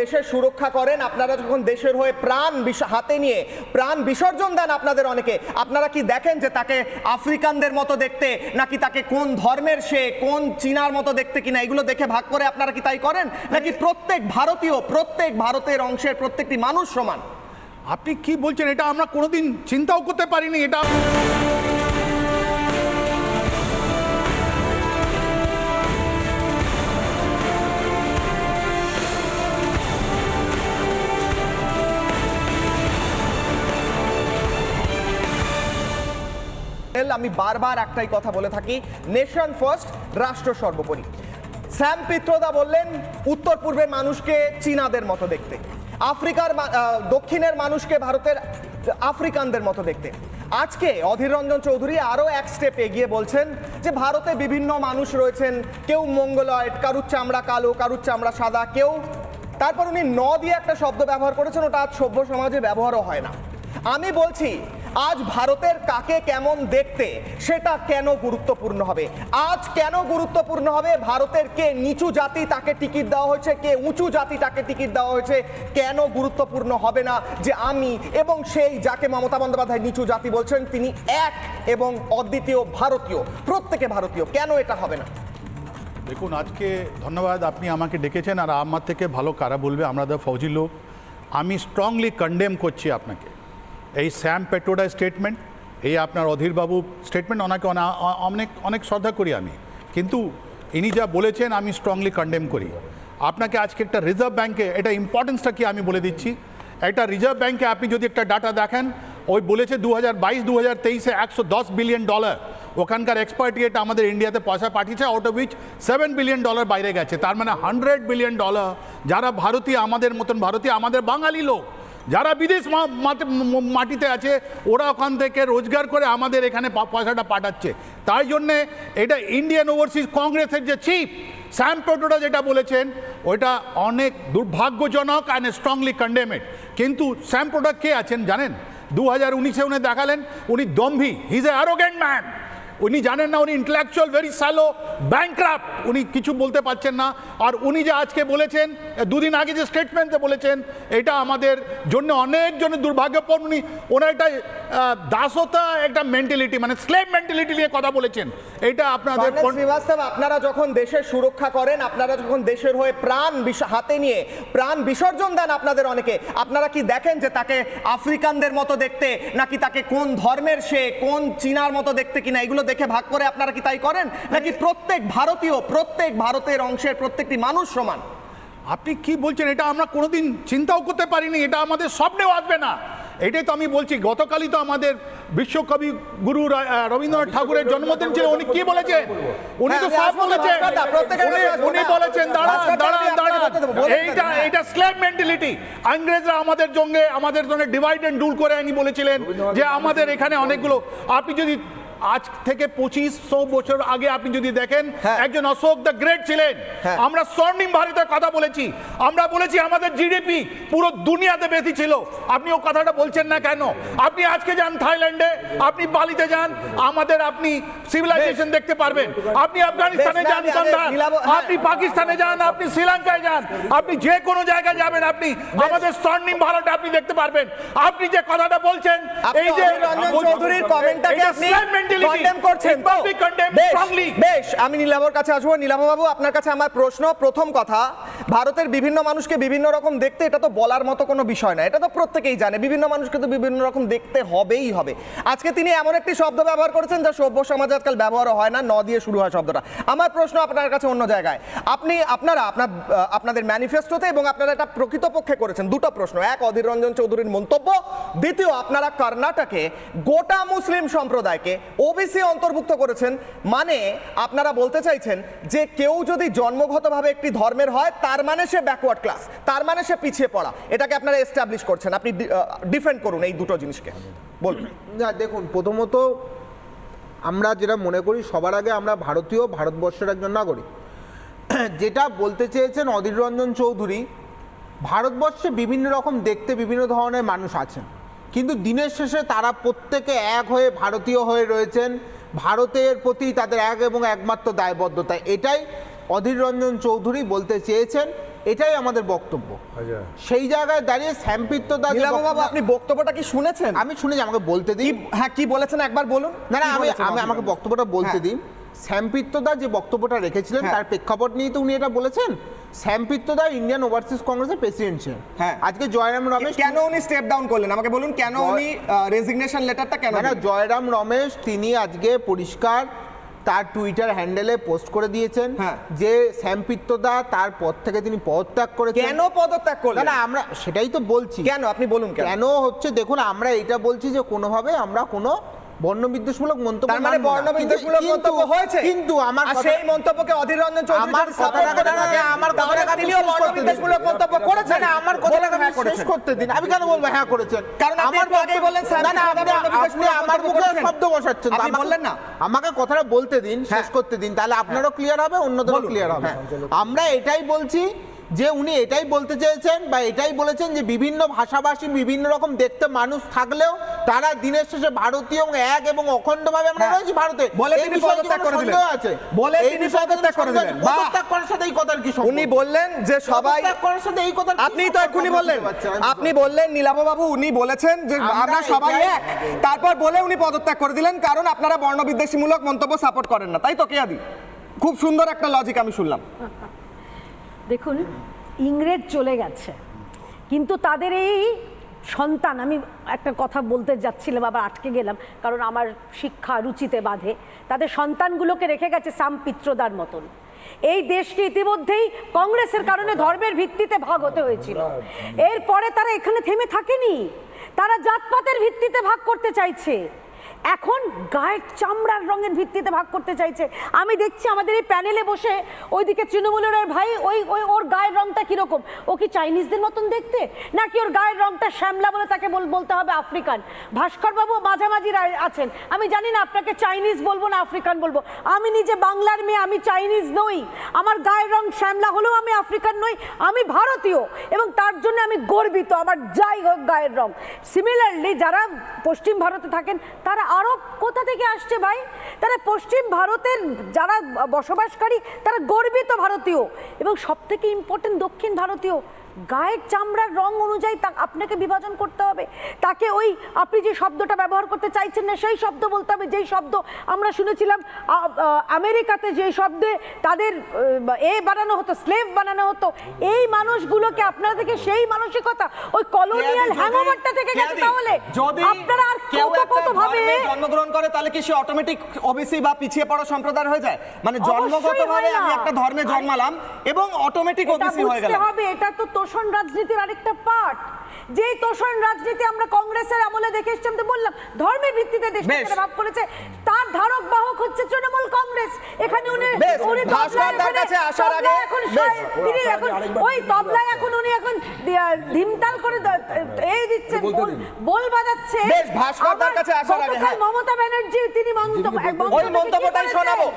দেশের সুরক্ষা করেন। আপনারা যখন দেশের হয়ে প্রাণ হাতে নিয়ে প্রাণ বিসর্জন দেন আপনাদের অনেকে, আপনারা কি দেখেন যে তাকে আফ্রিকানদের মতো দেখতে, নাকি তাকে কোন ধর্মের সে, কোন চীনার মতো দেখতে কিনা, এগুলো দেখে ভাগ করে আপনারা কি তাই করেন? নাকি প্রত্যেক ভারতীয়, প্রত্যেক ভারতের অংশের প্রত্যেকটি মানুষ সমান? আপনি কি বলছেন? এটা আমরা কোনোদিন চিন্তাও করতে পারিনি, এটা আমি বারবার একটাই কথা বলে থাকি, নেশন ফার্স্ট, রাষ্ট্র সর্বোপরি। স্যাম পিত্রদা বললেন, উত্তর পূর্বের মানুষকে চীনাদের মতো দেখতে। আফ্রিকার দক্ষিণের মানুষকে ভারতের আফ্রিকানদের মতো দেখতে। আজকে অধীর রঞ্জন চৌধুরী আরও এক স্টেপ এগিয়ে বলছেন যে, ভারতে বিভিন্ন মানুষ রয়েছেন, কেউ মঙ্গলয়েড, কারুর চামড়া কালো, কারুর চামড়া সাদা, কেউ তারপর উনি ন দিয়ে একটা শব্দ ব্যবহার করেছেন, ওটা আজ সভ্য সমাজে ব্যবহারও হয় না। আমি বলছি আজ ভারতের কাকে কেমন দেখতে সেটা কেন গুরুত্বপূর্ণ হবে? আজ কেন গুরুত্বপূর্ণ হবে? ভারতের কে নিচু জাতি তাকে টিকিট দেওয়া হয়েছে? কে উঁচু জাতি তাকে টিকিট দেওয়া হয়েছে? কেন গুরুত্বপূর্ণ হবে না যে আমি এবং সেই যাকে মমতা বন্দ্যোপাধ্যায় নিচু জাতি বলছেন, তিনি এক এবং অদ্বিতীয় ভারতীয়, প্রত্যেকে ভারতীয়, কেন এটা হবে না? দেখুন, আজকে ধন্যবাদ, আপনি আমাকে ডেকেছেন আর আমার থেকে ভালো কারা বলবে, আমরা দা ফৌজি লোক। আমি স্ট্রংলি কন্ডেম করছি আপনাকে। এই স্যাম পেট্রোডা স্টেটমেন্ট, এই আপনার অধীরবাবু স্টেটমেন্ট, ওনাকে অনেক অনেক শ্রদ্ধা করি আমি। কিন্তু ইনি যা বলেছেন, আমি স্ট্রংলি কন্ডেম করি। আপনাকে আজকে একটা রিজার্ভ ব্যাঙ্কে এটা ইম্পর্টেন্সটা কি আমি বলে দিচ্ছি? একটা রিজার্ভ ব্যাঙ্কে আপনি যদি একটা ডাটা দেখেন, ওই বলেছে দু হাজার বাইশ দু হাজার তেইশে একশো দশ বিলিয়ন ডলার ওখানকার এক্সপার্ট এক্সপার্টিয়েট আমাদের ইন্ডিয়াতে পয়সা পাঠিয়েছে out of which seven billion dollar বাইরে গেছে। তার মানে হান্ড্রেড বিলিয়ন ডলার যারা ভারতীয়, আমাদের মতন ভারতীয়, আমাদের বাঙালি লোক যারা বিদেশ মাটিতে আছে, ওরা ওখান থেকে রোজগার করে আমাদের এখানে পয়সাটা পাঠাচ্ছে। তাই জন্যে এটা ইন্ডিয়ান ওভারসিজ কংগ্রেসের যে চিফ স্যাম পেট্রোটা যেটা বলেছেন ওইটা অনেক দুর্ভাগ্যজনক অ্যান্ড স্ট্রংলি কন্ডেমেড কিন্তু স্যাম পেট্রোটা কে আছেন জানেন? দু হাজার উনিশে উনি দেখালেন, উনি দম্ভি হিজ এ অ্যারোগেন্ট ম্যান উনি জানেন না উনি ইন্টেলেকচুয়াল ভেরি স্যালো ব্যাংক্রাফট উনি কিছু বলতে পারছেন না। আর উনি যে আজকে বলেছেন দুদিন আগে যে স্টেটমেন্টে বলেছেন এটা আমাদের জন্য অনেক জন্য দুর্ভাগ্যপূর্ণ। উনি ওনার একটা দাসতা একটা মেন্টালিটি মানে স্লেভ মেন্টালিটি নিয়ে কথা বলেছেন। এটা আপনাদের শ্রীবাস্তব আপনারা যখন দেশের সুরক্ষা করেন আপনারা যখন দেশের হয়ে প্রাণ হাতে নিয়ে প্রাণ বিসর্জন দেন আপনাদের অনেকে আপনারা কি দেখেন যে তাকে আফ্রিকানদের মতো দেখতে নাকি তাকে কোন ধর্মের সে কোন চীনার মতো দেখতে কিনা এগুলো দেখে ভাগ করে আপনারা কি তাই করেন? নাকি প্রত্যেক ভারতীয় প্রত্যেক ভারতের অংশের প্রত্যেকটি মানুষ সমান? আপনি কি বলছেন? এটা আমরা কোনোদিন চিন্তাও করতে পারিনি। এটা আমাদের স্বপ্নেও আসবে না। এটাই তো আমি বলছি গতকালই তো আমাদের বিশ্বকবি গুরু রবীন্দ্রনাথ ঠাকুরের জন্মদিন ছিল। উনি কি বলেছেন উনি তো হ্যাঁ, দা, প্রত্যেকের উনি- উনি বলেছেন দাঁড়ান দাঁড়ান দাঁড়ান। এইটা। এটা স্ল্যাব মেন্টালিটি ইংরেজরা আমাদের সঙ্গে আমাদের জন্য ডিভাইড এন্ড রুল করে উনি বলেছিলেন যে আমাদের এখানে অনেকগুলো আপনি যদি আজ থেকে পঁচিশশো বছর আগে আপনি যদি দেখেন হ্যাঁ। একজন অশোক দ্য গ্রেট ছিলেন হ্যাঁ। আমরা স্বর্ণিম ভারতের কথা বলেছি আমরা বলেছি আমাদের জিডিপি পুরো দুনিয়াতে বেশি ছিল আপনি ও কথাটা বলছেন না কেন আপনি আজকে যান থাইল্যান্ডে আপনি বালিতে যান আমাদের আপনি সিভিলাইজেশন দেখতে পারবেন আপনি আফগানিস্তানে যান হ্যাঁ। আপনি পাকিস্তানে যান আপনি শ্রীলঙ্কায় যান আপনি যে কোনো জায়গায় যাবেন আপনি আমাদের স্বর্ণিম ভারত আপনি দেখতে পারবেন আপনি যে কথাটা বলছেন এই যে চৌধুরীর কমেন্টটাকে আপনি. কন্ডেম করছেন। তো বেশ, আমি নীলামর কাছে আসব। নীলামা বাবু আপনার কাছে আমার প্রশ্ন। প্রথম কথা ভারতের বিভিন্ন মানুষকে বিভিন্ন রকম দেখতে এটা তো বলার মতো কোনো বিষয় না। এটা তো প্রত্যেকেই জানে। বিভিন্ন মানুষকে তো বিভিন্ন রকম দেখতে হবেই হবে। আজকে তিনি এমন একটি শব্দ ব্যবহার করেছেন যা সভ্য সমাজে আজকাল ব্যবহার হয় না, ন দিয়ে শুরু হয় শব্দটা। আমার প্রশ্ন আপনার কাছে অন্য জায়গায়। আপনি, আপনারা, আপনার আপনাদের ম্যানিফেস্টোতে এবং আপনারা এটা প্রকৃতপক্ষে করেছেন। দুটো প্রশ্ন। এক, অধীর রঞ্জন চৌধুরীর মন্তব্য। দ্বিতীয়, আপনারা কর্ণাটকে গোটা মুসলিম সম্প্রদায়কে ওবিসি অন্তর্ভুক্ত করেছেন। মানে আপনারা বলতে চাইছেন যে কেউ যদি জন্মগতভাবে একটি ধর্মের হয় তার মানে সে ব্যাকওয়ার্ড ক্লাস তার মানে সে পিছিয়ে পড়া। এটাকে আপনারা এস্টাবলিশ করছেন। আপনি ডিফেন্ড করুন এই দুটো জিনিসকে। বলুন। না, দেখুন, প্রথমত আমরা যেটা মনে করি, সবার আগে আমরা ভারতীয়, ভারতবর্ষের একজন নাগরিক। যেটা বলতে চেয়েছেন অধীর রঞ্জন চৌধুরী, ভারতবর্ষে বিভিন্ন রকম দেখতে বিভিন্ন ধরনের মানুষ আছেন। কিন্তু দিনের শেষে তারা প্রত্যেকে এক হয়ে ভারতীয় হয়ে রয়েছেন। ভারতের প্রতি তাদের এক এবং একমাত্র দায়বদ্ধতা। এটাই অধীর রঞ্জন চৌধুরী বলতে চেয়েছেন এটাই আমাদের বক্তব্য। আচ্ছা। সেই জায়গায় দাঁড়িয়ে নীলাভ বাবু আপনি বক্তব্যটা কি শুনেছেন? আমি শুনেছি আমাকে বলতে দিই হ্যাঁ কি বলেছেন একবার বলুন? না না আমি আমি আমাকে বক্তব্যটা বলতে হ্যাঁ। দিন। শ্যামপিত্রদা যে বক্তব্যটা রেখেছিলেন হ্যাঁ। তার প্রেক্ষাপট নিয়ে তো উনি এটা বলেছেন। শ্যামপিত্রদা ইন্ডিয়ান ওভারসিজ কংগ্রেসের প্রেসিডেন্ট ছিলেন। হ্যাঁ। আজকে জয়রাম রমেশ কেন উনি স্টেপ ডাউন করলেন? আমাকে বলুন কেন উনি রেজিগনেশন লেটারটা কেন জয়রাম রমেশ তিনি আজকে পরিষ্কার তার টুইটার হ্যান্ডেলে পোস্ট করে দিয়েছেন হ্যাঁ। যে শ্যামপিত্তদা তার পদ থেকে তিনি পদত্যাগ করেছেন। কেন পদত্যাগ করলেন? না আমরা সেটাই তো বলছি। কেন? আপনি বলুন কেন? কেন হচ্ছে দেখুন আমরা এটা বলছি যে কোনোভাবে আমরা কোনো বর্ণবিদ্বেষমূলক মন্তব্য তার মানে। বর্ণবিদ্বেষমূলক মন্তব্য হয়েছে কিন্তু আমার সেই মন্তব্যকে অধীর রঞ্জন চৌধুরী আমার থাকেন, আমার কথাটাকে তিনিও। বর্ণবিদ্বেষমূলক মন্তব্য করেছেন না, আমার কথাটাকে হ্যাঁ শেষ করতে দিন আমি কেন বলব হ্যাঁ করেছেন কারণ একটু আগেই বললেন, না না আপনি আমার মুখে শব্দ বসাচ্ছেন আপনি আমাকে- বললেন না? আমাকে কথাটা বলতে দিন শেষ হ্যাঁ। করতে দিন তাহলে আপনারও ক্লিয়ার হবে অন্যদেরও ক্লিয়ার হবে হ্যাঁ। আমরা এটাই বলছি যে উনি এটাই বলতে চেয়েছেন বা এটাই বলেছেন যে বিভিন্ন ভাষাভাষী বিভিন্ন রকম দেখতে মানুষ থাকলেও তারা দিনের শেষে ভারতীয় এবং এক এবং অখণ্ডভাবে আমরা হ্যাঁ। রয়েছি ভারতে। বলে তিনি পদত্যাগ করে দিলেন। আছে? বলে তিনি পদত্যাগ করে দিলেন। পদত্যাগ করার সাথে এই কথার কি উনি বললেন যে সবাই করার সাথে এই কথার আপনি তো? এক্ষুনি বললেন। আপনি বললেন নীলাভ বাবু উনি বলেছেন যে আমরা আমরা সবাই এক। তারপর বলে উনি পদত্যাগ করে দিলেন কারণ আপনারা বর্ণবিদ্বেষীমূলক মন্তব্য সাপোর্ট করেন না। তাই তো কেয়াদি? খুব সুন্দর একটা লজিক আমি শুনলাম। দেখুন, ইংরেজ চলে গেছে। কিন্তু তাদের এই সন্তান, আমি একটা কথা বলতে যাচ্ছিলাম, আবার আটকে গেলাম, কারণ আমার শিক্ষা রুচিতে বাধে। তাদের সন্তানগুলোকে রেখে গেছে সাম পিত্রদার মতন। এই দেশকে ইতিমধ্যেই কংগ্রেসের কারণে ধর্মের ভিত্তিতে ভাগ হতে হয়েছিল। এরপরে তারা এখানে থেমে থাকেনি। তারা জাতপাতের ভিত্তিতে ভাগ করতে চাইছে। এখন গায়ের চামড়ার রঙের ভিত্তিতে ভাগ করতে চাইছে। আমি দেখছি আমাদের এই প্যানেলে বসে ওইদিকে তৃণমূলের ভাই, ওই ওই, ওর গায়ের রংটা কীরকম? ও কি চাইনিজদের মতন দেখতে? নাকি ওর গায়ের রংটা শ্যামলা বলে তাকে বল- বলতে হবে আফ্রিকান? ভাস্করবাবু মাঝামাঝি আছেন। আমি জানি না আপনাকে চাইনিজ বলব না আফ্রিকান বলব। আমি নিজে বাংলার মেয়ে, আমি চাইনিজ নই। আমার গায়ের রং শ্যামলা হলেও আমি আফ্রিকান নই, আমি ভারতীয়। এবং তার জন্য আমি গর্বিত। আমার যাই হোক গায়ের রং। সিমিলারলি যারা পশ্চিম ভারতে থাকেন, তারা আরও কোথা থেকে আসছে ভাই? তারা পশ্চিম ভারতের যারা বসবাসকারী, তারা গর্বিত ভারতীয় এবং সব থেকে ইম্পর্টেন্ট দক্ষিণ ভারতীয়। গায়ের চামড়ার রং অনুযায়ী তা আপনাকে বিভাজন করতে হবে। তাকে ওই আপনি যে শব্দটা ব্যবহার করতে চাইছেন না সেই শব্দ বলতে হবে। যেই শব্দ আমরা শুনেছিলাম আমেরিকাতে যে শব্দে তাদের এ বানানো হতো স্লেভ বানানো হতো এই মানুষগুলোকে আপনারা থেকে সেই মানসিকতা ওই কলোনিয়াল হ্যাংওভারটা থেকে গেছে তাহলে। আপনারা আর কেউ কত কত ভাবে জন্মগ্রহণ করে তাহলে কি সে অটোমেটিক ওবিসি বা পিছিয়ে পড়া সম্প্রদায় হয়ে যায়? মানে জন্মগতভাবে আমি একটা ধর্মে জন্মালাম এবং অটোমেটিক ওবিসি হয়ে গেলাম। হবে এটা তো তোষণ রাজনীতির আরেকটা পার্ট। যেই তোষণ রাজনীতি আমরা কংগ্রেসের আমলে দেখে এসছি আমি তো বললাম ধর্মের ভিত্তিতে দেশ। ভাগ করেছে। তার ধারক বাহক হচ্ছে তৃণমূল কংগ্রেস। এখানে উনি উনি ভাস্কর দার কাছে আসার আগে- এখন তিনি এখন ওই তবলায় এখন উনি এখন ধিমতাল করে এই দিচ্ছেন বল- বাজাচ্ছে। বেশ, ভাস্কর কাছে আসার আগে, হ্যাঁ। মমতা ব্যানার্জি তিনি মন্তব্য ওই মন্তব্যটাই শোনাবো।